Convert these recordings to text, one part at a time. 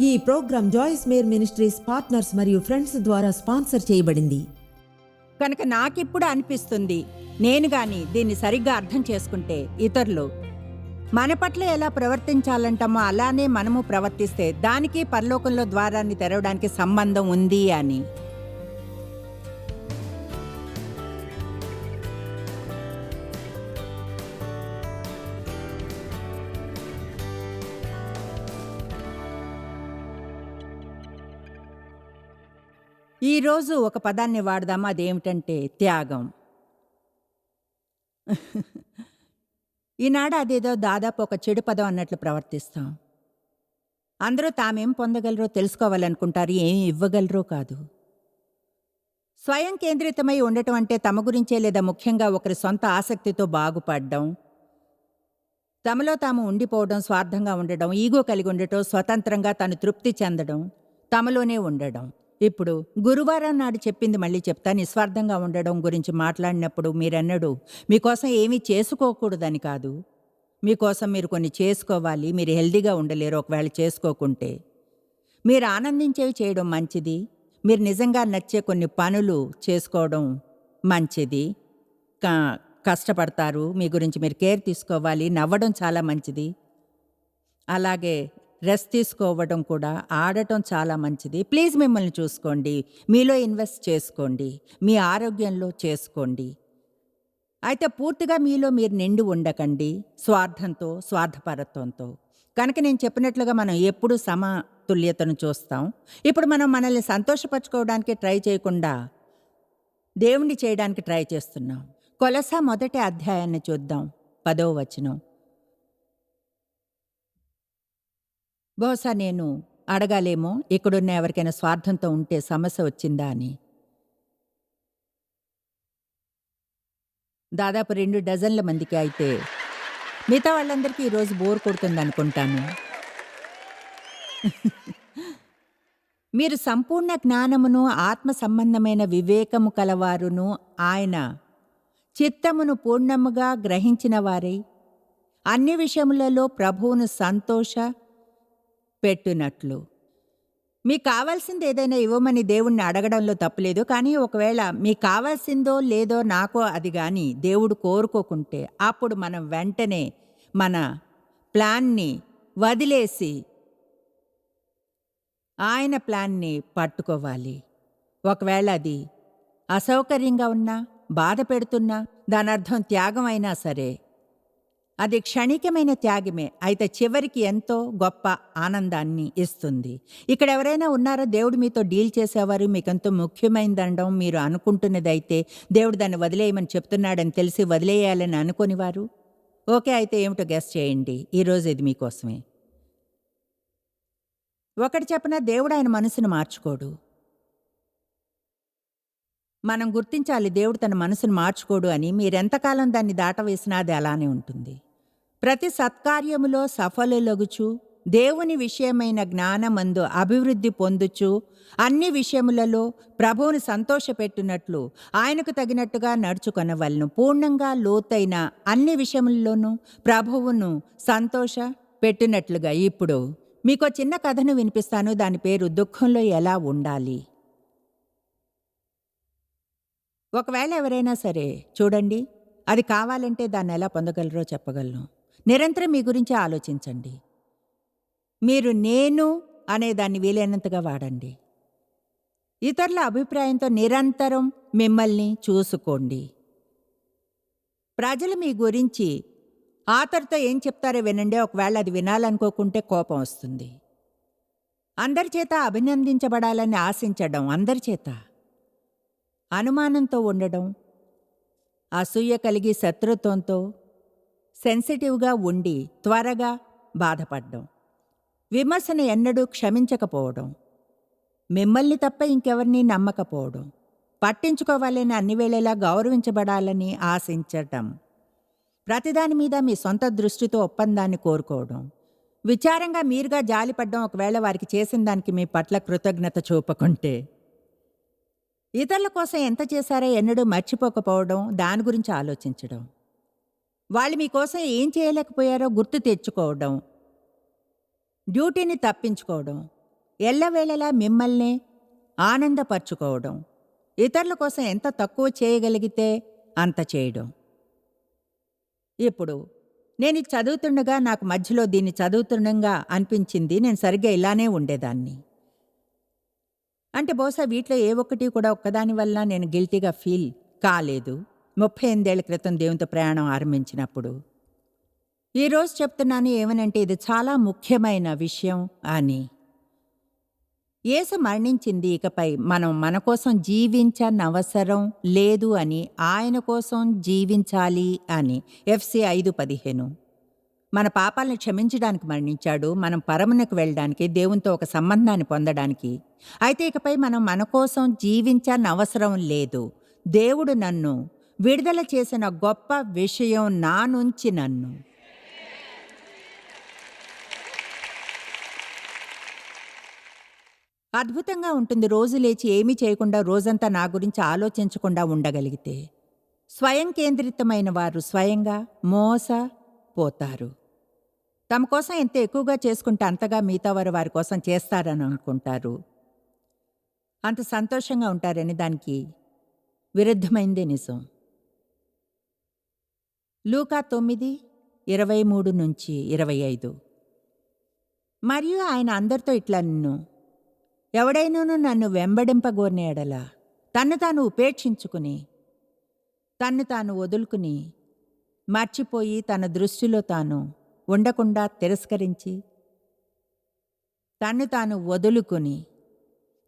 ఈ program Joyce Meyer ministries partners మరియు friends ద్వారా స్పాన్సర్ చేయబడింది. కనుక నాకిప్పుడు అనిపిస్తుంది నేను గాని దీన్ని సరిగ్గా అర్థం చేసుకుంటే ఇతరులు మన పట్ల ఎలా ప్రవర్తించాలంటామో అలానే మనము ప్రవర్తిస్తే దానికి పరలోకంలో ద్వారాన్ని తెరవడానికి సంబంధం ఉంది అని. ఈరోజు ఒక పదాన్ని వాడదామా? అదేమిటంటే త్యాగం. ఈనాడు అదేదో దాదాపు ఒక చెడు పదం అన్నట్లు ప్రవర్తిస్తాం. అందరూ తామేం పొందగలరో తెలుసుకోవాలనుకుంటారు ఏం ఇవ్వగలరో కాదు. స్వయం కేంద్రితమై ఉండటం అంటే తమ గురించే లేదా ముఖ్యంగా ఒకరి సొంత ఆసక్తితో బాగుపడడం తమలో తాము ఉండిపోవడం స్వార్థంగా ఉండడం ఈగో కలిగి ఉండటం స్వతంత్రంగా తాను తృప్తి చెందడం తమలోనే ఉండడం. ఇప్పుడు గురువారం నాడు చెప్పింది మళ్ళీ చెప్తా నిస్వార్థంగా ఉండడం గురించి మాట్లాడినప్పుడు మీరన్నడు మీకోసం ఏమీ చేసుకోకూడదని కాదు. మీకోసం మీరు కొన్ని చేసుకోవాలి మీరు హెల్దీగా ఉండలేరు ఒకవేళ చేసుకోకుంటే. మీరు ఆనందించేవి చేయడం మంచిది మీరు నిజంగా నచ్చే కొన్ని పనులు చేసుకోవడం మంచిది. కా కష్టపడతారు మీ గురించి మీరు కేర్ తీసుకోవాలి నవ్వడం చాలా మంచిది. అలాగే రెస్ట్ తీసుకోవడం కూడా ఆడటం చాలా మంచిది. ప్లీజ్ మిమ్మల్ని చూసుకోండి. మీలో ఇన్వెస్ట్ చేసుకోండి. మీ ఆరోగ్యంలో చేసుకోండి. అయితే పూర్తిగా మీలో మీరు నిండి ఉండకండి. స్వార్థంతో స్వార్థపరత్వంతో. కనుక నేను చెప్పినట్లుగా మనం ఎప్పుడు సమతుల్యతను చూస్తాం. ఇప్పుడు మనం మనల్ని సంతోషపరచుకోవడానికి ట్రై చేయకుండా దేవుణ్ణి చేయడానికి ట్రై చేస్తున్నాం. కొలస మొదటి అధ్యాయాన్ని చూద్దాం. పదో వచనం. బహుశా నేను అడగాలేమో ఇక్కడున్న ఎవరికైనా స్వార్థంతో ఉంటే సమస్య వచ్చిందా అని. దాదాపు రెండు డజన్ల మందికి అయితే మిగతా వాళ్ళందరికీ ఈరోజు బోర్ కొడుతుంది అనుకుంటాను. మీరు సంపూర్ణ జ్ఞానమును ఆత్మ సంబంధమైన వివేకము కలవారును ఆయన చిత్తమును పూర్ణముగా గ్రహించిన వారై. అన్ని విషయములలో ప్రభువును సంతోష పెట్టునట్లు. మీకు కావాల్సింది ఏదైనా ఇవ్వమని దేవుణ్ణి అడగడంలో తప్పులేదు కానీ ఒకవేళ మీకు కావాల్సిందో లేదో నాకో అది కానీ దేవుడు కోరుకోకుంటే అప్పుడు మనం వెంటనే మన ప్లాన్ని వదిలేసి ఆయన ప్లాన్ని పట్టుకోవాలి. ఒకవేళ అది అసౌకర్యంగా ఉన్నా బాధ పెడుతున్నా దాని అర్థం త్యాగం అయినా సరే అది క్షణికమైన త్యాగమే. అయితే చివరికి ఎంతో గొప్ప ఆనందాన్ని ఇస్తుంది. ఇక్కడ ఎవరైనా ఉన్నారో? దేవుడు మీతో డీల్ చేసేవారు మీకెంతో ముఖ్యమైనదనడం మీరు అనుకుంటున్నదైతే దేవుడు దాన్ని వదిలేయమని చెప్తున్నాడని తెలిసి వదిలేయాలని అనుకునివారు? ఓకే అయితే ఏమిటో గెస్ చేయండి. ఈరోజు ఇది మీకోసమే. ఒకటి చెప్పిన? దేవుడు ఆయన మనసును మార్చుకోడు. మనం గుర్తించాలి దేవుడు తన మనసును మార్చుకోడు అని. మీరెంతకాలం దాన్ని దాటవేసినా అది అలానే ఉంటుంది. ప్రతి సత్కార్యములో సఫలులగుచు దేవుని విషయమైన జ్ఞానమందు అభివృద్ధి పొందుచు అన్ని విషయములలో ప్రభువును సంతోషపెట్టునట్లు ఆయనకు తగినట్టుగా నడుచుకొనవలను. పూర్ణంగా లోతైన అన్ని విషయముల్లోనూ ప్రభువును సంతోష పెట్టినట్లుగా ఇప్పుడు మీకు చిన్న కథను వినిపిస్తాను. దాని పేరు దుఃఖంలో ఎలా ఉండాలి? ఒకవేళ ఎవరైనా సరే చూడండి అది కావాలంటే దాన్ని ఎలా పొందగలరో చెప్పగలను. నిరంతరం మీ గురించి ఆలోచించండి. మీరు నేను అనే దాన్ని వీలైనంతగా వాడండి. ఇతరుల అభిప్రాయంతో నిరంతరం మిమ్మల్ని చూసుకోండి. ప్రజలు మీ గురించి ఆతరితో ఏం చెప్తారో వినండి. ఒకవేళ అది వినాలనుకోకుంటే కోపం వస్తుంది. అందరి చేత అభినందించబడాలని ఆశించడం అందరి చేత. అనుమానంతో ఉండడం అసూయ కలిగి శత్రుత్వంతో సెన్సిటివ్గా ఉండి త్వరగా బాధపడడం. విమర్శను ఎన్నడూ క్షమించకపోవడం. మిమ్మల్ని తప్ప ఇంకెవరిని నమ్మకపోవడం. పట్టించుకోవాలని అన్ని వేళలా గౌరవించబడాలని ఆశించటం. ప్రతిదాని మీద మీ సొంత దృష్టితో ఒప్పందాన్ని కోరుకోవడం. విచారంగా మీరుగా జాలిపడ్డం ఒకవేళ వారికి చేసిన దానికి మీ పట్ల కృతజ్ఞత చూపకుంటే. ఇతరుల కోసం ఎంత చేశారో ఎన్నడూ మర్చిపోకపోవడం దాని గురించి ఆలోచించడం. వాళ్ళు మీకోసం ఏం చేయలేకపోయారో గుర్తు తెచ్చుకోవడం డ్యూటీని తప్పించుకోవడం ఎల్లవేళలా మిమ్మల్నే ఆనందపరుచుకోవడం ఇతరుల కోసం ఎంత తక్కువ చేయగలిగితే అంత చేయడం. ఇప్పుడు నేను చదువుతుండగా నాకు మధ్యలో దీన్ని చదువుతుండగా అనిపించింది. నేను సరిగ్గా ఇలానే ఉండేదాన్ని. అంటే బహుశా వీటిలో ఏ ఒక్కటి కూడా ఒక్కదాని వల్ల నేను గిల్టీగా ఫీల్ కాలేదు. ముప్పై ఎనిమిదేళ్ళ క్రితం దేవునితో ప్రయాణం ఆరంభించినప్పుడు ఈరోజు చెప్తున్నాను ఏమనంటే ఇది చాలా ముఖ్యమైన విషయం అని. యేసు మరణించింది ఇకపై మనం మన కోసం జీవించనవసరం లేదు అని ఆయన కోసం జీవించాలి అని. ఎఫ్సి ఐదు పదిహేను. మన పాపాలను క్షమించడానికి మరణించాడు మనం పరమునకు వెళ్ళడానికి దేవునితో ఒక సంబంధాన్ని పొందడానికి. అయితే ఇకపై మనం మన కోసం జీవించనవసరం లేదు. దేవుడు నన్ను విడుదల చేసిన గొప్ప విషయం నా నుంచి నన్ను. అద్భుతంగా ఉంటుంది రోజు లేచి ఏమీ చేయకుండా రోజంతా నా గురించి ఆలోచించకుండా ఉండగలిగితే. స్వయం కేంద్రితమైన వారు స్వయంగా మోసపోతారు. తమ కోసం ఎంత ఎక్కువగా చేసుకుంటే అంతగా మిగతా వారు వారి కోసం చేస్తారని అనుకుంటారు. అంత సంతోషంగా ఉంటారని దానికి విరుద్ధమైందే నిజం. లూకా తొమ్మిది ఇరవై మూడు నుంచి ఇరవై ఐదు. మరియు ఆయన అందరితో ఇట్లా నిన్ను ఎవడైనాను నన్ను వెంబడింపగోరిన ఎడల తన్ను తాను ఉపేక్షించుకుని తన్ను తాను వదులుకుని మర్చిపోయి తన దృష్టిలో తాను ఉండకుండా తిరస్కరించి తన్ను తాను వదులుకుని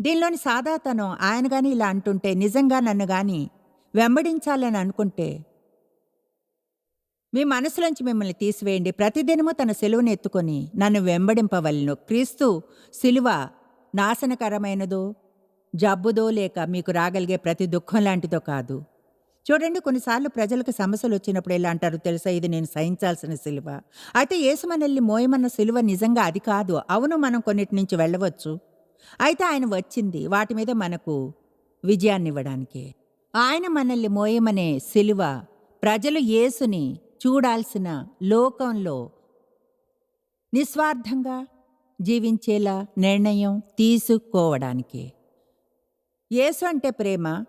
దీనిలోని సాదాతనం ఆయన కానీ ఇలా అంటుంటే నిజంగా నన్ను కానీ వెంబడించాలని అనుకుంటే మీ మనసులోంచి మిమ్మల్ని తీసివేయండి. ప్రతిదినము తన సెలువును ఎత్తుకొని నన్ను వెంబడింపవలను. క్రీస్తు సిలువ నాశనకరమైనదో జబ్బుదో లేక మీకు రాగలిగే ప్రతి దుఃఖం లాంటిదో కాదు. చూడండి కొన్నిసార్లు ప్రజలకు సమస్యలు వచ్చినప్పుడు ఎలా అంటారు తెలుసా? ఇది నేను సహించాల్సిన సిలువ. అయితే యేసుమనల్ని మోయమన్న సిలువ నిజంగా అది కాదు. అవును మనం కొన్నిటి నుంచి వెళ్ళవచ్చు. అయితే ఆయన వచ్చింది వాటి మీద మనకు విజయాన్ని ఇవ్వడానికి ఆయన మనల్ని మోయమనే సిలువ ప్రజలు యేసుని చూడాల్సిన లోకంలో నిస్వార్థంగా జీవించేలా నిర్ణయం తీసుకోవడానికి. యేసు అంటే ప్రేమ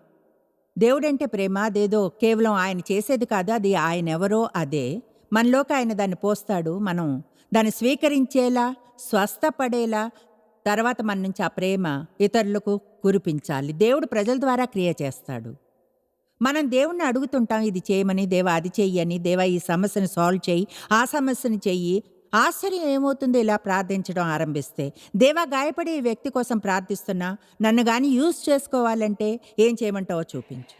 దేవుడంటే ప్రేమ అదేదో కేవలం ఆయన చేసేది కాదు అది ఆయన ఎవరో అదే. మనలోకి ఆయన దాన్ని పోస్తాడు మనం దాన్ని స్వీకరించేలా స్వస్థపడేలా తర్వాత మన నుంచి ఆ ప్రేమ ఇతరులకు కురిపించాలి. దేవుడు ప్రజల ద్వారా క్రియ చేస్తాడు. మనం దేవుణ్ణి అడుగుతుంటాం ఇది చేయమని దేవా అది చెయ్యని దేవా ఈ సమస్యను సాల్వ్ చేయి ఆ సమస్యను చెయ్యి. ఆశ్చర్యం ఏమవుతుందో ఇలా ప్రార్థించడం ఆరంభిస్తే. దేవా గాయపడే ఈ వ్యక్తి కోసం ప్రార్థిస్తున్నా. నన్ను కానీ యూజ్ చేసుకోవాలంటే ఏం చేయమంటావో చూపించు.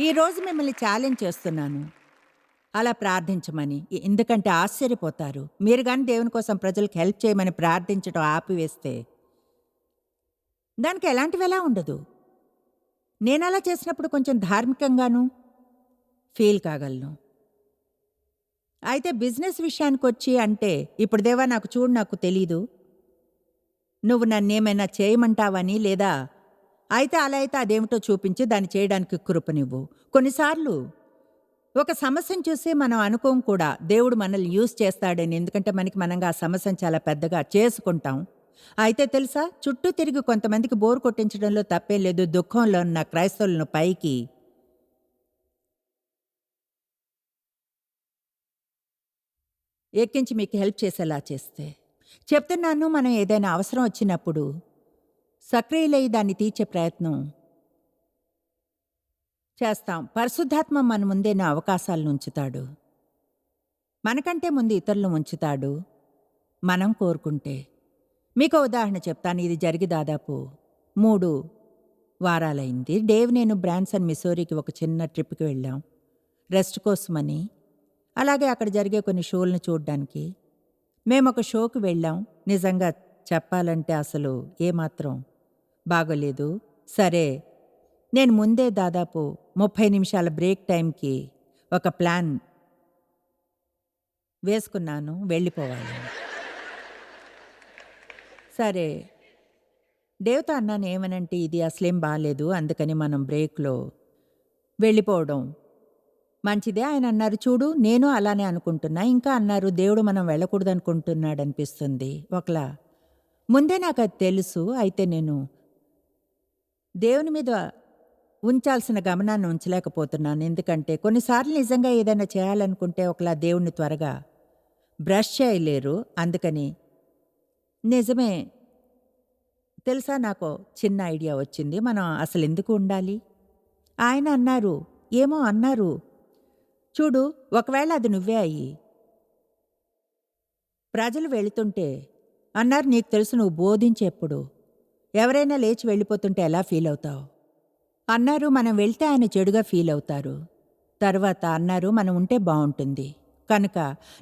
ఈరోజు మిమ్మల్ని ఛాలెంజ్ చేస్తున్నాను. అలా ప్రార్థించమని. ఎందుకంటే ఆశ్చర్యపోతారు. మీరు కానీ దేవుని కోసం ప్రజలకు హెల్ప్ చేయమని ప్రార్థించడం ఆపివేస్తే దానికి ఎలాంటివి ఎలా ఉండదు. నేనలా చేసినప్పుడు కొంచెం ధార్మికంగాను ఫీల్ కాగలను. అయితే బిజినెస్ విషయానికి వచ్చి అంటే ఇప్పుడు దేవా నాకు చూడు నాకు తెలీదు. నువ్వు నన్నేమైనా చేయమంటావని లేదా అయితే అలా అయితే అదేమిటో చూపించి దాన్ని చేయడానికి కృపనివ్వు. కొన్నిసార్లు ఒక సమస్యను చూసి మనం అనుకోం కూడా దేవుడు మనల్ని యూజ్ చేస్తాడని. ఎందుకంటే మనకి మనంగా ఆ సమస్యను చాలా పెద్దగా చేసుకుంటాం. అయితే తెలుసా? చుట్టూ తిరిగి కొంతమందికి బోరు కొట్టించడంలో తప్పే లేదు. దుఃఖంలో ఉన్న క్రైస్తవులను పైకి ఎక్కించి మీకు హెల్ప్ చేసేలా చేస్తే. చెప్తున్నాను మనం ఏదైనా అవసరం వచ్చినప్పుడు సక్రియులై దాన్ని తీర్చే ప్రయత్నం చేస్తాం. పరిశుద్ధాత్మ మన ముందే నా అవకాశాలను ఉంచుతాడు. మనకంటే ముందు ఇతరులను ఉంచుతాడు. మనం కోరుకుంటే. మీకు ఉదాహరణ చెప్తాను. ఇది జరిగి దాదాపు మూడు వారాలైంది. డేవ్ నేను బ్రాన్సన్ మిసోరీకి ఒక చిన్న ట్రిప్కి వెళ్ళాం. రెస్ట్ కోసమని. అలాగే అక్కడ జరిగే కొన్ని షోలను చూడడానికి. మేము ఒక షోకి వెళ్ళాం. నిజంగా చెప్పాలంటే అసలు ఏమాత్రం బాగోలేదు. సరే నేను ముందే దాదాపు ముప్పై నిమిషాల బ్రేక్ టైంకి ఒక ప్లాన్ వేసుకున్నాను. వెళ్ళిపోవాలి. సరే. దేవత అన్నాను ఏమనంటే ఇది అసలేం బాగాలేదు అందుకని మనం బ్రేక్లో వెళ్ళిపోవడం. మంచిదే ఆయన అన్నారు చూడు నేను అలానే అనుకుంటున్నా. ఇంకా అన్నారు దేవుడు మనం వెళ్ళకూడదు అనుకుంటున్నాడు అనిపిస్తుంది. ఒకలా. ముందే నాకు అది తెలుసు అయితే నేను దేవుని మీద ఉంచాల్సిన గమనాన్ని ఉంచలేకపోతున్నాను. ఎందుకంటే కొన్నిసార్లు నిజంగా ఏదైనా చేయాలనుకుంటే ఒకలా దేవుణ్ణి త్వరగా బ్రష్ చేయలేరు. అందుకని నిజమే. తెలుసా నాకు చిన్న ఐడియా వచ్చింది. మనం అసలు ఎందుకు ఉండాలి? ఆయన అన్నారు. ఏమో అన్నారు. చూడు ఒకవేళ అది నువ్వే అయ్యి. ప్రజలు వెళుతుంటే అన్నారు నీకు తెలుసు నువ్వు బోధించేప్పుడు. ఎవరైనా లేచి వెళ్ళిపోతుంటే ఎలా ఫీల్ అవుతావు? అన్నారు మనం వెళ్తే ఆయన చెడుగా ఫీల్ అవుతారు. తర్వాత అన్నారు మనం ఉంటే బాగుంటుంది. కనుక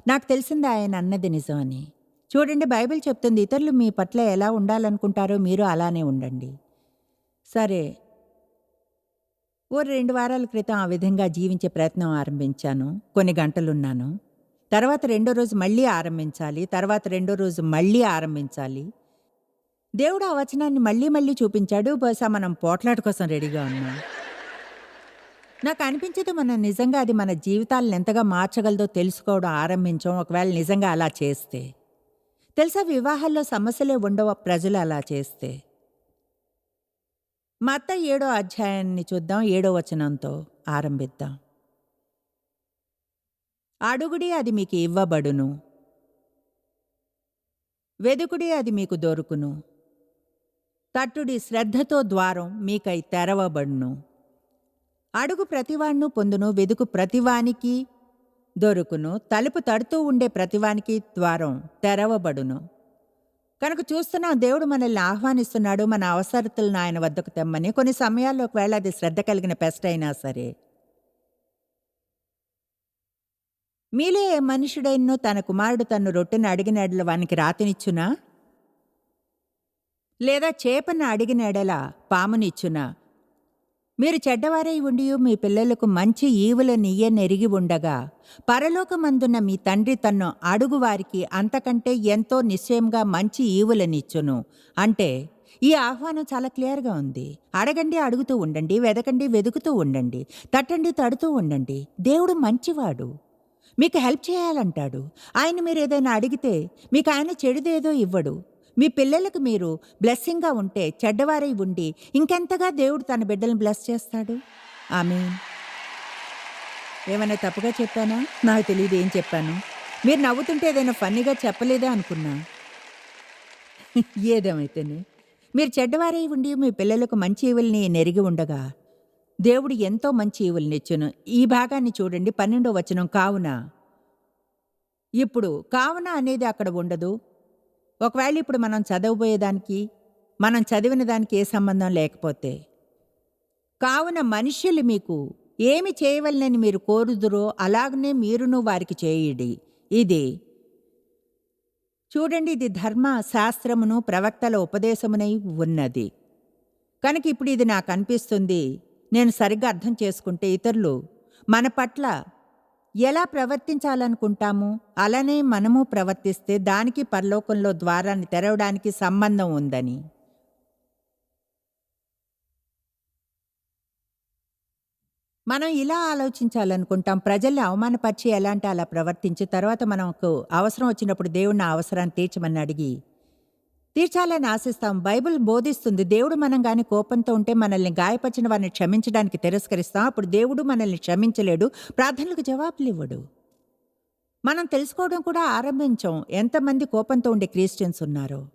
నాకు తెలిసింది ఆయన అన్నది నిజమని. చూడండి బైబిల్ చెప్తుంది ఇతరులు మీ పట్ల ఎలా ఉండాలనుకుంటారో మీరు అలానే ఉండండి. సరే. ఓ రెండు వారాల క్రితం ఆ విధంగా జీవించే ప్రయత్నం ఆరంభించాను కొన్ని గంటలున్నాను. తర్వాత రెండో రోజు మళ్ళీ ఆరంభించాలి తర్వాత రెండో రోజు మళ్ళీ ఆరంభించాలి. దేవుడు ఆ వచనాన్ని మళ్ళీ మళ్ళీ చూపించాడు బహుశా మనం పోట్లాట కోసం రెడీగా ఉన్నాం. నాకు అనిపించదు మనం నిజంగా అది మన జీవితాలను ఎంతగా మార్చగలదో తెలుసుకోవడం ఆరంభించాం ఒకవేళ నిజంగా అలా చేస్తే. తెలుసా వివాహాల్లో సమస్యలే ఉండవు ప్రజలు అలా చేస్తే? మత ఏడో అధ్యాయాన్ని చూద్దాం ఏడో వచనంతో ఆరంభిద్దాం. అడుగుడి అది మీకు ఇవ్వబడును. వెదుకుడి అది మీకు దొరుకును. తట్టుడి శ్రద్ధతో ద్వారం మీకై తెరవబడును. అడుగు ప్రతివాణ్ణు పొందును వెదుకు ప్రతివానికి దొరుకును తలుపు తడుతూ ఉండే ప్రతివానికి ద్వారం తెరవబడును. కనుక చూస్తున్నాం దేవుడు మనల్ని ఆహ్వానిస్తున్నాడు మన అవసరతలను ఆయన వద్దకు తెమ్మని. కొన్ని సమయాల్లో ఒకవేళ అది శ్రద్ధ కలిగిన పెస్ట్ అయినా సరే. మీలే ఏ మనుషుడైనో తన కుమారుడు తన్ను రొట్టెను అడిగినడల వానికి రాతినిచ్చునా? లేదా చేపను అడిగినడల పామునిచ్చునా? మీరు చెడ్డవారై ఉండి మీ పిల్లలకు మంచి ఈవుల నెరిగి ఉండగా పరలోకమందున్న మీ తండ్రి తన్ను అడుగువారికి అంతకంటే ఎంతో నిశ్చయంగా మంచి ఈవులనిచ్చును. అంటే ఈ ఆహ్వానం చాలా క్లియర్గా ఉంది. అడగండి అడుగుతూ ఉండండి వెదకండి వెదుకుతూ ఉండండి తట్టండి తడుతూ ఉండండి. దేవుడు మంచివాడు. మీకు హెల్ప్ చేయాలంటాడు. ఆయన మీరు ఏదైనా అడిగితే మీకు ఆయన చెడుదేదో ఇవ్వడు. మీ పిల్లలకు మీరు బ్లెస్సింగ్గా ఉంటే చెడ్డవారై ఉండి ఇంకెంతగా దేవుడు తన బిడ్డలను బ్లెస్ చేస్తాడు? ఆమె ఏమైనా తప్పుగా చెప్పానా? నాకు తెలియదు ఏం చెప్పాను. మీరు నవ్వుతుంటే ఏదైనా ఫన్నీగా చెప్పలేదా అనుకున్నా? ఏదేమైతేనే. మీరు చెడ్డవారై ఉండి మీ పిల్లలకు మంచి ఈవుల్ని నెరిగి ఉండగా దేవుడు ఎంతో మంచి ఈవులనిచ్చును ఈ భాగాన్ని చూడండి పన్నెండో వచనం కావున. ఇప్పుడు కావున అనేది అక్కడ ఉండదు. ఒకవేళ ఇప్పుడు మనం చదవబోయేదానికి మనం చదివిన దానికి ఏ సంబంధం లేకపోతే కావున మనుష్యులు మీకు ఏమి చేయవలనని మీరు కోరుదురో అలాగనే మీరును వారికి చేయుడి. ఇది చూడండి ఇది ధర్మ శాస్త్రమును ప్రవక్తల ఉపదేశమునై ఉన్నది. కనుక ఇప్పుడు ఇది నాకు అనిపిస్తుంది నేను సరిగ్గా అర్థం చేసుకుంటే ఇతరులు మన పట్ల ఎలా ప్రవర్తించాలనుకుంటాము? అలానే మనము ప్రవర్తిస్తే దానికి పరలోకంలో ద్వారాన్ని తెరవడానికి సంబంధం ఉందని. మనం ఇలా ఆలోచించాలనుకుంటాం ప్రజల్ని అవమానపరిచి ఎలాంటి అలా ప్రవర్తించి తర్వాత మనకు అవసరం వచ్చినప్పుడు దేవుడిని అవసరాన్ని తీర్చమని అడిగి తీర్చాలని ఆశిస్తాం. బైబిల్ బోధిస్తుంది. దేవుడు మనం గాని కోపంతో ఉంటే మనల్ని గాయపరిచిన వారిని క్షమించడానికి తిరస్కరిస్తాం. అప్పుడు దేవుడు మనల్ని క్షమించలేడు. ప్రార్థనలకు జవాబులు ఇవ్వడు. మనం తెలుసుకోవడం కూడా ఆరంభించాం. ఎంతమంది కోపంతో ఉండే క్రిస్టియన్స్ ఉన్నారో.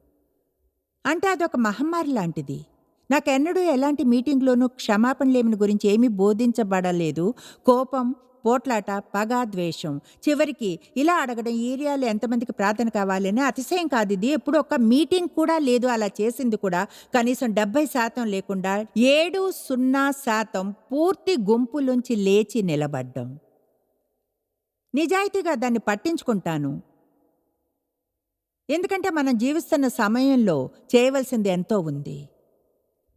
అంటే అదొక మహమ్మారి లాంటిది. నాకెన్నడూ ఎలాంటి మీటింగ్లోనూ క్షమాపణ లేమిని గురించి ఏమీ బోధించబడలేదు. కోపం పోట్లాట పగ ద్వేషం. చివరికి ఇలా అడగడం ఏరియాలో ఎంతమందికి ప్రార్థన కావాలని అతిశయం కాదు ఇది. ఎప్పుడు ఒక మీటింగ్ కూడా లేదు అలా చేసింది కూడా. కనీసం డెబ్బై శాతం లేకుండా ఏడు సున్నా శాతం పూర్తి గుంపులోంచి లేచి నిలబడ్డం. నిజాయితీగా దాన్ని పట్టించుకుంటాను. ఎందుకంటే మనం జీవిస్తున్న సమయంలో చేయవలసింది ఎంతో ఉంది.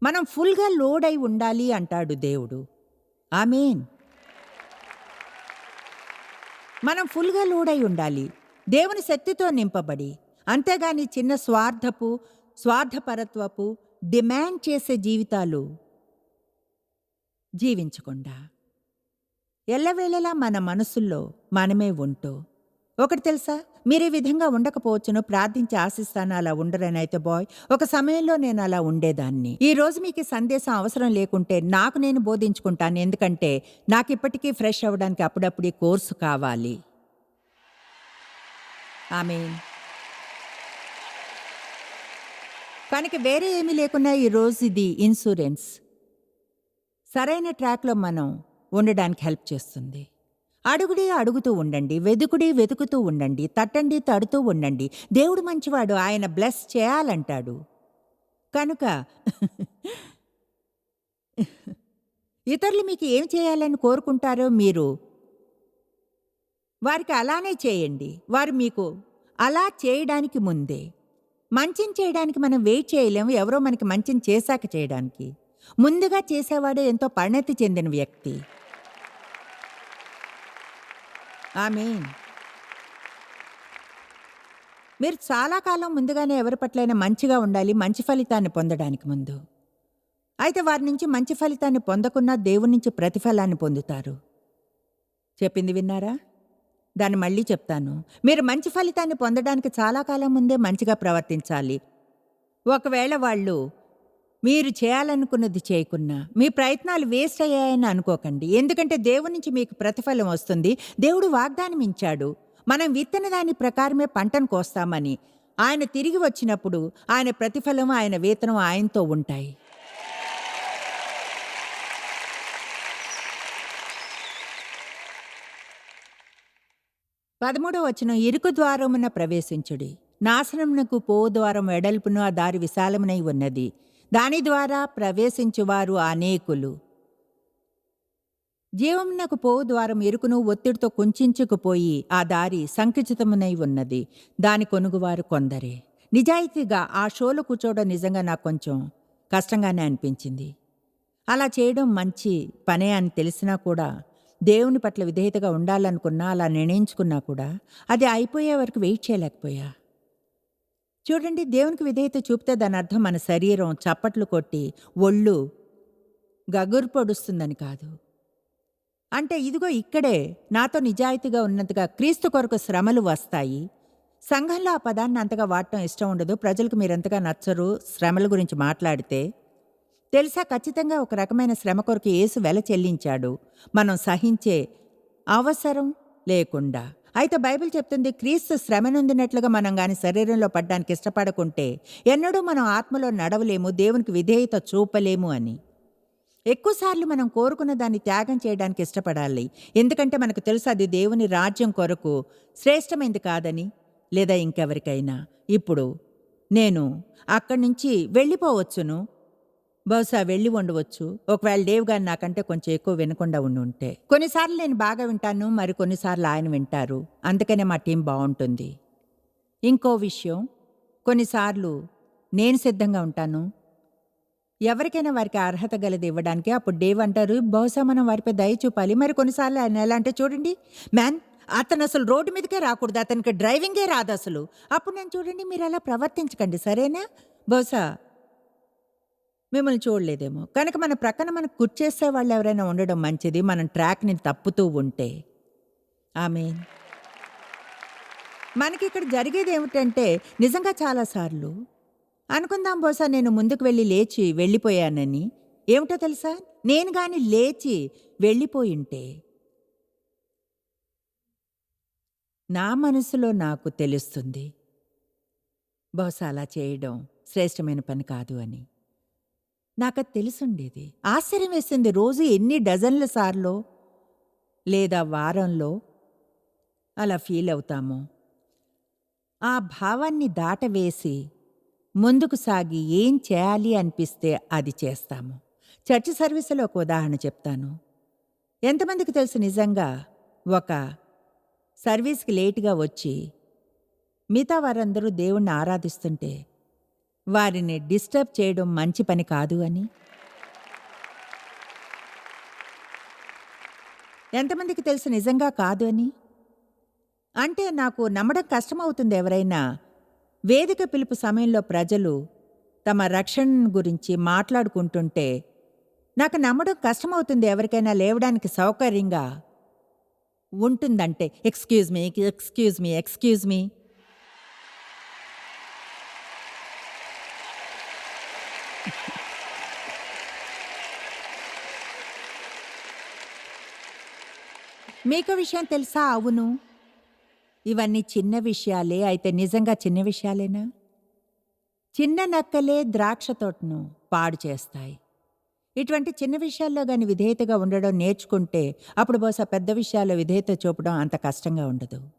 మనం ఫుల్గా లోడ్ అయి ఉండాలి అంటాడు దేవుడు. ఆమెన్. మనం ఫుల్గా లోడై ఉండాలి. దేవుని శక్తితో నింపబడి అంతేగాని చిన్న స్వార్థపు స్వార్థపరత్వపు డిమాండ్ చేసే జీవితాలు జీవించకుండా. ఎల్లవేళలా మన మనసుల్లో మనమే ఉంటూ ఒకటి తెలుసా? మీరు ఈ విధంగా ఉండకపోవచ్చును ప్రార్థించి ఆశిస్తాను అలా ఉండరని అయితే బాయ్ ఒక సమయంలో నేను అలా ఉండేదాన్ని. ఈ రోజు మీకు ఈ సందేశం అవసరం లేకుంటే నాకు నేను బోధించుకుంటాను ఎందుకంటే నాకు ఇప్పటికీ ఫ్రెష్ అవ్వడానికి అప్పుడప్పుడు ఈ కోర్సు కావాలి. ఆమె కనుక వేరే ఏమీ లేకున్నా ఈ రోజు ఇది ఇన్సూరెన్స్. సరైన ట్రాక్లో మనం ఉండడానికి హెల్ప్ చేస్తుంది. అడుగుడి అడుగుతూ ఉండండి వెదుకుడి వెతుకుతూ ఉండండి తట్టండి తడుతూ ఉండండి. దేవుడు మంచివాడు ఆయన బ్లెస్ చేయాలంటాడు. కనుక ఇతరులు మీకు ఏం చేయాలని కోరుకుంటారో మీరు వారికి అలానే చేయండి. వారు మీకు అలా చేయడానికి ముందే. మంచిని చేయడానికి మనం వెయిట్ చేయలేము. ఎవరో మనకి మంచిని చేశాక చేయడానికి. ముందుగా చేసేవాడే ఎంతో పరిణతి చెందిన వ్యక్తి. ఆమె మీరు చాలా కాలం ముందుగానే ఎవరి పట్లైనా మంచిగా ఉండాలి మంచి ఫలితాన్ని పొందడానికి ముందు. అయితే వారి నుంచి మంచి ఫలితాన్ని పొందకున్నా దేవుని నుంచి ప్రతిఫలాన్ని పొందుతారు. చెప్పింది విన్నారా? దాన్ని మళ్ళీ చెప్తాను. మీరు మంచి ఫలితాన్ని పొందడానికి చాలా కాలం ముందే మంచిగా ప్రవర్తించాలి. ఒకవేళ వాళ్ళు మీరు చేయాలనుకున్నది చేయకున్నా మీ ప్రయత్నాలు వేస్ట్ అయ్యాయని అనుకోకండి. ఎందుకంటే దేవుడి నుంచి మీకు ప్రతిఫలం వస్తుంది. దేవుడు వాగ్దానం ఇచ్చాడు మనం విత్తన దాని ప్రకారమే పంటను కోస్తామని. ఆయన తిరిగి వచ్చినప్పుడు ఆయన ప్రతిఫలం ఆయన వేతనం ఆయనతో ఉంటాయి. పదమూడవ వచనం ఇరుకు ద్వారమున ప్రవేశించుడి. నాశనమునకు పో ద్వారం వెడల్పును ఆ దారి విశాలమునై ఉన్నది. దాని ద్వారా ప్రవేశించువారు అనేకులు. జీవమునకు పో ద్వారం ఎరుకును ఒత్తిడితో కుంచుకుపోయి ఆ దారి సంకుచితమునై ఉన్నది. దాని కొనుగువారు కొందరే. నిజాయితీగా ఆ షోలో కూర్చోవడం నిజంగా నాకు కొంచెం కష్టంగానే అనిపించింది. అలా చేయడం మంచి పనే అని తెలిసినా కూడా దేవుని పట్ల విధేయతగా ఉండాలనుకున్నా అలా నిర్ణయించుకున్నా కూడా అది అయిపోయే వరకు వెయిట్ చేయలేకపోయా. చూడండి దేవునికి విధేయత చూపితే దాని అర్థం మన శరీరం చప్పట్లు కొట్టి ఒళ్ళు గగురు పొడుస్తుందని కాదు. అంటే ఇదిగో ఇక్కడే నాతో నిజాయితీగా ఉన్నంతగా క్రీస్తు కొరకు శ్రమలు వస్తాయి. సంఘంలో ఆ పదాన్ని అంతగా వాడటం ఇష్టం ఉండదు. ప్రజలకు మీరంతగా నచ్చరు శ్రమల గురించి మాట్లాడితే. తెలుసా ఖచ్చితంగా ఒక రకమైన శ్రమ కొరకు యేసు వెల చెల్లించాడు. మనం సహించే అవసరం లేకుండా. అయితే బైబిల్ చెప్తుంది క్రీస్తు శ్రమ నొందినట్లుగా మనం కానీ శరీరంలో పడ్డానికి ఇష్టపడకుంటే ఎన్నడూ మనం ఆత్మలో నడవలేము దేవునికి విధేయత చూపలేము అని. ఎక్కువసార్లు మనం కోరుకున్న దాన్ని త్యాగం చేయడానికి ఇష్టపడాలి. ఎందుకంటే మనకు తెలుసు అది దేవుని రాజ్యం కొరకు శ్రేష్టమైంది కాదని. లేదా ఇంకెవరికైనా. ఇప్పుడు నేను అక్కడి నుంచి వెళ్ళిపోవచ్చును. బహుశా వెళ్ళి ఉండవచ్చు ఒకవేళ డేవ్ గారు నాకంటే కొంచెం ఎక్కువ వినకుండా ఉండి ఉంటే. కొన్నిసార్లు నేను బాగా వింటాను మరి కొన్నిసార్లు ఆయన వింటారు. అందుకనే మా టీం బాగుంటుంది. ఇంకో విషయం కొన్నిసార్లు నేను సిద్ధంగా ఉంటాను. ఎవరికైనా వారికి అర్హత గలది ఇవ్వడానికి అప్పుడు డేవ్ అంటారు. బహుశా మనం వారిపై దయ చూపాలి. మరి కొన్నిసార్లు ఆయన ఎలా అంటే చూడండి మ్యాన్ అతను అసలు రోడ్డు మీదకే రాకూడదు. అతనికి డ్రైవింగే రాదు అసలు. అప్పుడు నేను చూడండి మీరు అలా ప్రవర్తించకండి. సరేనా? బహుశా మిమ్మల్ని చూడలేదేమో. కనుక మన ప్రక్కన మనం కుర్చేసే వాళ్ళు ఎవరైనా ఉండడం మంచిది. మనం ట్రాక్ని తప్పుతూ ఉంటే. ఆమె మనకి ఇక్కడ జరిగేది ఏమిటంటే నిజంగా చాలాసార్లు అనుకుందాం బహుశా నేను ముందుకు వెళ్ళి లేచి వెళ్ళిపోయానని. ఏమిటో తెలుసా? నేను కానీ లేచి వెళ్ళిపోయింటే నా మనసులో నాకు తెలుస్తుంది. బహుశా అలా చేయడం శ్రేష్టమైన పని కాదు అని. నాకు తెలుసుండేది ఆశ్చర్యం వేసింది రోజు ఎన్ని డజన్ల సార్లో లేదా వారంలో అలా ఫీల్ అవుతాము. ఆ భావాన్ని దాటవేసి ముందుకు సాగి ఏం చేయాలి అనిపిస్తే అది చేస్తాము. చర్చ్ సర్వీసులో ఒక ఉదాహరణ చెప్తాను. ఎంతమందికి తెలుసు నిజంగా ఒక సర్వీస్కి లేటుగా వచ్చి మిగతా వారందరూ దేవుణ్ణి ఆరాధిస్తుంటే వారిని డిస్టర్బ్ చేయడం మంచి పని కాదు అని. ఎంతమందికి తెలుసు నిజంగా కాదు అని? అంటే నాకు నమ్మడం కష్టమవుతుంది ఎవరైనా. వేదిక పిలుపు సమయంలో ప్రజలు తమ రక్షణ గురించి మాట్లాడుకుంటుంటే నాకు నమ్మడం కష్టమవుతుంది ఎవరికైనా లేవడానికి సౌకర్యంగా ఉంటుందంటే. Excuse me excuse me excuse me. మీకు విషయం తెలుసా? అవును. ఇవన్నీ చిన్న విషయాలే అయితే నిజంగా చిన్న విషయాలేనా? చిన్న నక్కలే ద్రాక్ష తోటను పాడు చేస్తాయి. ఇటువంటి చిన్న విషయాల్లో కానీ విధేయతగా ఉండడం నేర్చుకుంటే అప్పుడు బహుశా పెద్ద విషయాల్లో విధేయత చూపడం అంత కష్టంగా ఉండదు.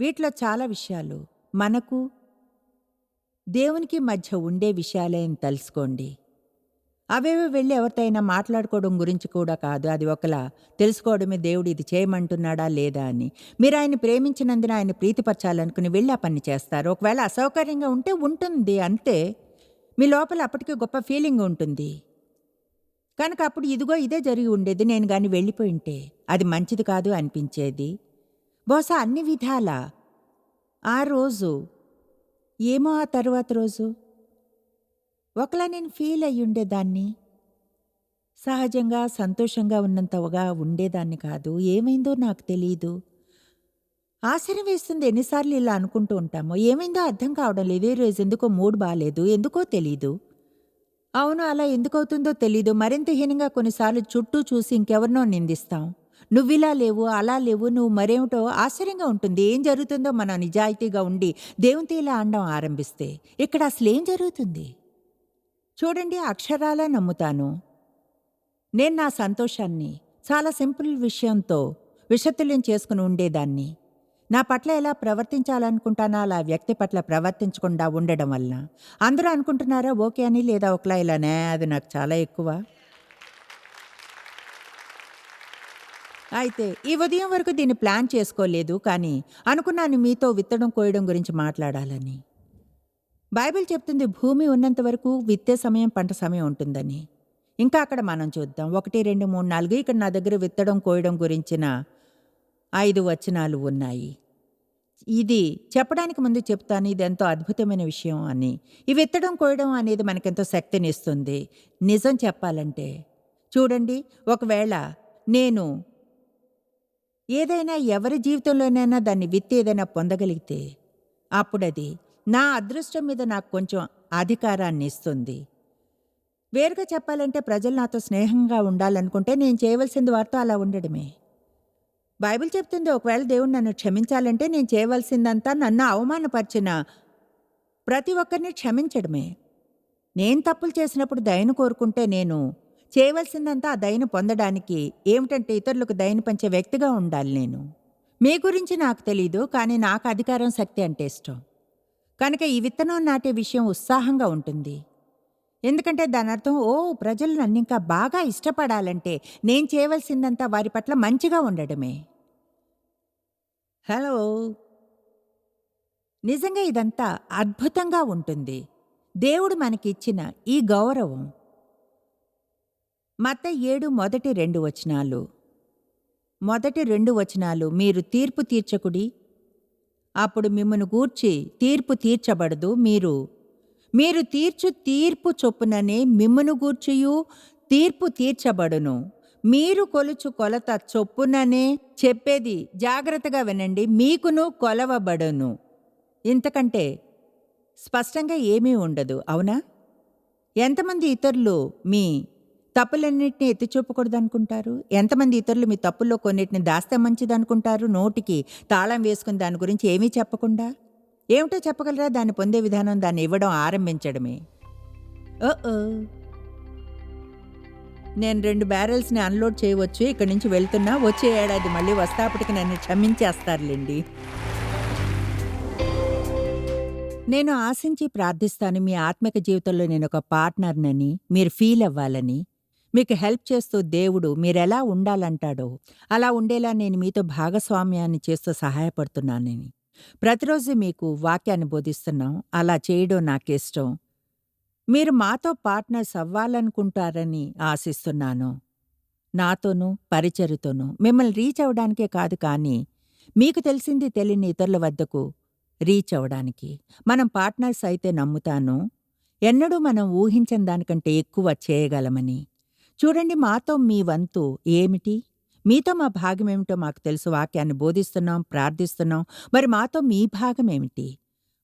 వీటిలో చాలా విషయాలు మనకు దేవునికి మధ్య ఉండే విషయాలే అని తెలుసుకోండి. అవేవో వెళ్ళి ఎవరితోనైనా మాట్లాడుకోవడం గురించి కూడా కాదు. అది ఒకలా తెలుసుకోవడమే దేవుడు ఇది చేయమంటున్నాడా లేదా అని. మీరు ఆయన ప్రేమించినందున ఆయన ప్రీతిపరచాలనుకుని వెళ్ళి ఆ పని చేస్తారు. ఒకవేళ అసౌకర్యంగా ఉంటే ఉంటుంది అంతే. మీ లోపల అప్పటికి గొప్ప ఫీలింగ్ ఉంటుంది. కనుక అప్పుడు ఇదిగో ఇదే జరిగి ఉండేది నేను కానీ వెళ్ళిపోయి ఉంటే. అది మంచిది కాదు అనిపించేది. బహుశా అన్ని విధాల. ఆ రోజు ఏమో ఆ తరువాత రోజు? ఒకలా నేను ఫీల్ అయ్యి ఉండేదాన్ని. సహజంగా సంతోషంగా ఉన్నంతగా ఉండేదాన్ని కాదు. ఏమైందో నాకు తెలియదు ఆశ్చర్యం వేస్తుంది. ఎన్నిసార్లు ఇలా అనుకుంటూ ఉంటామో? ఏమైందో అర్థం కావడం లేదు. ఈ రోజు ఎందుకో మూడ్ బాగాలేదు ఎందుకో తెలీదు. అవును అలా ఎందుకవుతుందో తెలీదు. మరింత హీనంగా కొన్నిసార్లు చుట్టూ చూసి ఇంకెవరినో నిందిస్తాం. నువ్విలా లేవు అలా లేవు నువ్వు మరేమిటో ఆశ్చర్యంగా ఉంటుంది. ఏం జరుగుతుందో మనం నిజాయితీగా ఉండి దేవునితో ఇలా ఆడడం ఆరంభిస్తే. ఇక్కడ అసలు ఏం జరుగుతుంది? చూడండి అక్షరాలా నమ్ముతాను. నేను నా సంతోషాన్ని చాలా సింపుల్ విషయంతో విషతుల్యం చేసుకుని ఉండేదాన్ని. నా పట్ల ఎలా ప్రవర్తించాలనుకుంటానా అలా వ్యక్తి పట్ల ప్రవర్తించకుండా ఉండడం వలన. అందరూ అనుకుంటున్నారా ఓకే అని లేదా ఒకలా ఇలానే? అది నాకు చాలా ఎక్కువ. అయితే ఈ ఉదయం వరకు దీన్ని ప్లాన్ చేసుకోలేదు కానీ అనుకున్నాను మీతో విత్తడం కోయడం గురించి మాట్లాడాలని. బైబిల్ చెప్తుంది భూమి ఉన్నంత వరకు విత్తే సమయం పంట సమయం ఉంటుందని. ఇంకా అక్కడ మనం చూద్దాం. ఒకటి రెండు మూడు నాలుగు. ఇక్కడ నా దగ్గర విత్తడం కోయడం గురించిన ఐదు వచనాలు ఉన్నాయి. ఇది చెప్పడానికి ముందు చెప్తాను. ఇది ఎంతో అద్భుతమైన విషయం అని. ఈ విత్తడం కోయడం అనేది మనకెంతో శక్తినిస్తుంది నిజం చెప్పాలంటే. చూడండి ఒకవేళ నేను ఏదైనా ఎవరి జీవితంలోనైనా దాన్ని విత్తి ఏదైనా పొందగలిగితే అప్పుడది నా అదృష్టం మీద నాకు కొంచెం అధికారాన్ని ఇస్తుంది. వేరుగా చెప్పాలంటే ప్రజలు నాతో స్నేహంగా ఉండాలనుకుంటే నేను చేయవలసింది వారితో అలా ఉండడమే. బైబిల్ చెప్తుంది ఒకవేళ దేవుడు నన్ను క్షమించాలంటే నేను చేయవలసిందంతా నన్ను అవమానపరిచిన ప్రతి ఒక్కరిని క్షమించడమే. నేను తప్పులు చేసినప్పుడు దయను కోరుకుంటే నేను చేయవలసిందంతా ఆ దయను పొందడానికి ఏమిటంటే ఇతరులకు దయను పంచే వ్యక్తిగా ఉండాలి నేను. మీ గురించి నాకు తెలీదు కానీ నాకు అధికారం శక్తి అంటే ఇష్టం. కనుక ఈ విత్తనం నాటే విషయం ఉత్సాహంగా ఉంటుంది. ఎందుకంటే దాని అర్థం ఓ ప్రజలు నన్ను ఇంకా బాగా ఇష్టపడాలంటే నేను చేయవలసిందంతా వారి పట్ల మంచిగా ఉండడమే. హలో. నిజంగా ఇదంతా అద్భుతంగా ఉంటుంది. దేవుడు మనకిచ్చిన ఈ గౌరవం. మత ఏడు మొదటి రెండు వచనాలు. మొదటి రెండు వచనాలు మీరు తీర్పు తీర్చకుడి అప్పుడు మిమ్మను గూర్చి తీర్పు తీర్చబడదు మీరు. మీరు తీర్చు తీర్పు చొప్పుననే మిమ్మును గూర్చియు తీర్పు తీర్చబడును. మీరు కొలుచు కొలత చొప్పుననే చెప్పేది జాగ్రత్తగా వినండి మీకును కొలవబడును. ఇంతకంటే స్పష్టంగా ఏమీ ఉండదు అవునా? ఎంతమంది ఇతరులు మీ తప్పులన్నింటినీ ఎత్తి చూపకూడదు అనుకుంటారు ఎంతమంది ఇతరులు మీ తప్పుల్లో కొన్నిటిని దాస్తే మంచిదనుకుంటారు? నోటికి తాళం వేసుకుని దాని గురించి ఏమీ చెప్పకుండా? ఏమిటో చెప్పగలరా? దాన్ని పొందే విధానం దాన్ని ఇవ్వడం ఆరంభించడమే. ఓ ఓ. నేను రెండు బ్యారెల్స్ని అన్లోడ్ చేయవచ్చు. ఇక్కడి నుంచి వెళ్తున్నా. వచ్చే ఏడాది మళ్ళీ వస్తాపటికి నన్ను క్షమించేస్తారులేండి. నేను ఆశించి ప్రార్థిస్తాను. మీ ఆత్మిక జీవితంలో నేను ఒక పార్ట్నర్నని మీరు ఫీల్ అవ్వాలని. మీకు హెల్ప్ చేస్తూ దేవుడు మీరెలా ఉండాలంటాడో అలా ఉండేలా నేను మీతో భాగస్వామ్యాన్ని చేస్తూ సహాయపడుతున్నానని ప్రతిరోజు మీకు వాక్యాన్ని బోధిస్తున్నాం అలా చేయడం నాకిష్టం మీరు మాతో పార్ట్నర్స్ అవ్వాలనుకుంటారని ఆశిస్తున్నాను. నాతోనూ పరిచరుతోనూ మిమ్మల్ని రీచ్ అవ్వడానికే కాదు కానీ మీకు తెలిసింది తెలియని ఇతరుల వద్దకు రీచ్ అవ్వడానికి. మనం పార్ట్నర్స్ అయితే నమ్ముతాను. ఎన్నడూ మనం ఊహించిన దానికంటే ఎక్కువ చేయగలమని. చూడండి మాతో మీ వంతు ఏమిటి? మీతో మా భాగమేమిటో మాకు తెలుసు. వాక్యాన్ని బోధిస్తున్నాం ప్రార్థిస్తున్నాం. మరి మాతో మీ భాగమేమిటి?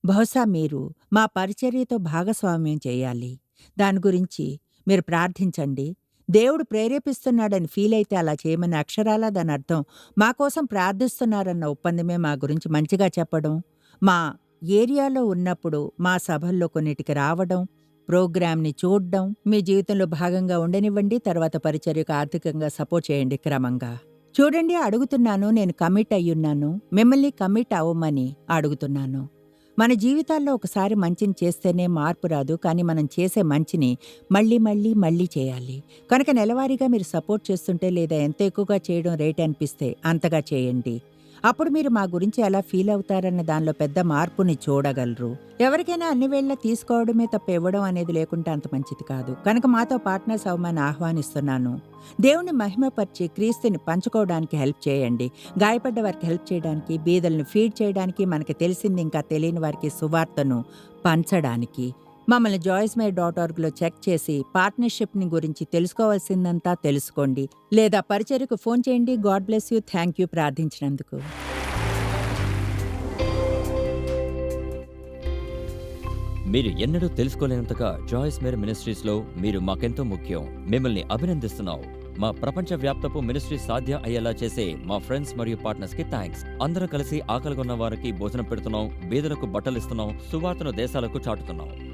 బహుశా మీరు మా పరిచర్యతో భాగస్వామ్యం చేయాలి. దాని గురించి మీరు ప్రార్థించండి. దేవుడు ప్రేరేపిస్తున్నాడని ఫీల్ అయితే అలా చేయమని అక్షరాలా దాని అర్థం. మా కోసం ప్రార్థిస్తున్నారన్న ఒప్పందమే మా గురించి మంచిగా చెప్పడం. మా ఏరియాలో ఉన్నప్పుడు మా సభల్లో కొన్నిటికి రావడం. ప్రోగ్రామ్ని చూడడం మీ జీవితంలో భాగంగా ఉండనివ్వండి తర్వాత పరిచర్యకు ఆర్థికంగా సపోర్ట్ చేయండి క్రమంగా. చూడండి అడుగుతున్నాను నేను కమిట్ అయ్యున్నాను మిమ్మల్ని కమిట్ అవ్వమని అడుగుతున్నాను. మన జీవితాల్లో ఒకసారి మంచిని చేస్తేనే మార్పు రాదు కానీ మనం చేసే మంచిని మళ్ళీ మళ్ళీ మళ్ళీ చేయాలి. కనుక నెలవారీగా మీరు సపోర్ట్ చేస్తుంటే లేదా ఎంత ఎక్కువగా చేయడం రేట్ అనిపిస్తే అంతగా చేయండి. అప్పుడు మీరు మా గురించి ఎలా ఫీల్ అవుతారన్న దానిలో పెద్ద మార్పుని చూడగలరు. ఎవరికైనా అన్ని వేళ్ళ తీసుకోవడమే తప్ప ఇవ్వడం అనేది లేకుంటే అంత మంచిది కాదు. కనుక మాతో పార్ట్నర్స్ అవ్వమని ఆహ్వానిస్తున్నాను. దేవుని మహిమపరిచి క్రీస్తుని పంచుకోవడానికి హెల్ప్ చేయండి. గాయపడ్డ వారికి హెల్ప్ చేయడానికి బీదలను ఫీడ్ చేయడానికి మనకి తెలిసింది ఇంకా తెలియని వారికి సువార్తను పంచడానికి. మమ్మల్ని జాయిస్ మై డాట్ ఆర్గ్లో చెక్ చేసి పార్ట్నర్షిప్ని గురించి తెలుసుకోవాల్సిందంతా తెలుసుకోండి. లేదా పరిచర్కు ఫోన్ చేయండి. God bless you. Thank you ప్రార్థించినందుకు. మీరు ఎన్నడూ తెలుసుకోలేనంతగా జాయిస్ మేర్ మినిస్ట్రీస్లో మీరు మాకెంతో ముఖ్యం. మిమ్మల్ని అభినందిస్తున్నాం. మా ప్రపంచ వ్యాప్తపు మినిస్ట్రీ సాధ్య అయ్యేలా చేసే మా ఫ్రెండ్స్ మరియు పార్ట్నర్స్కి థ్యాంక్స్. అందరం కలిసి ఆకలిగొన్న వారికి భోజనం పెడుతున్నాం. బీదలకు బట్టలు ఇస్తున్నాం సువార్తను దేశాలకు చాటుతున్నాం.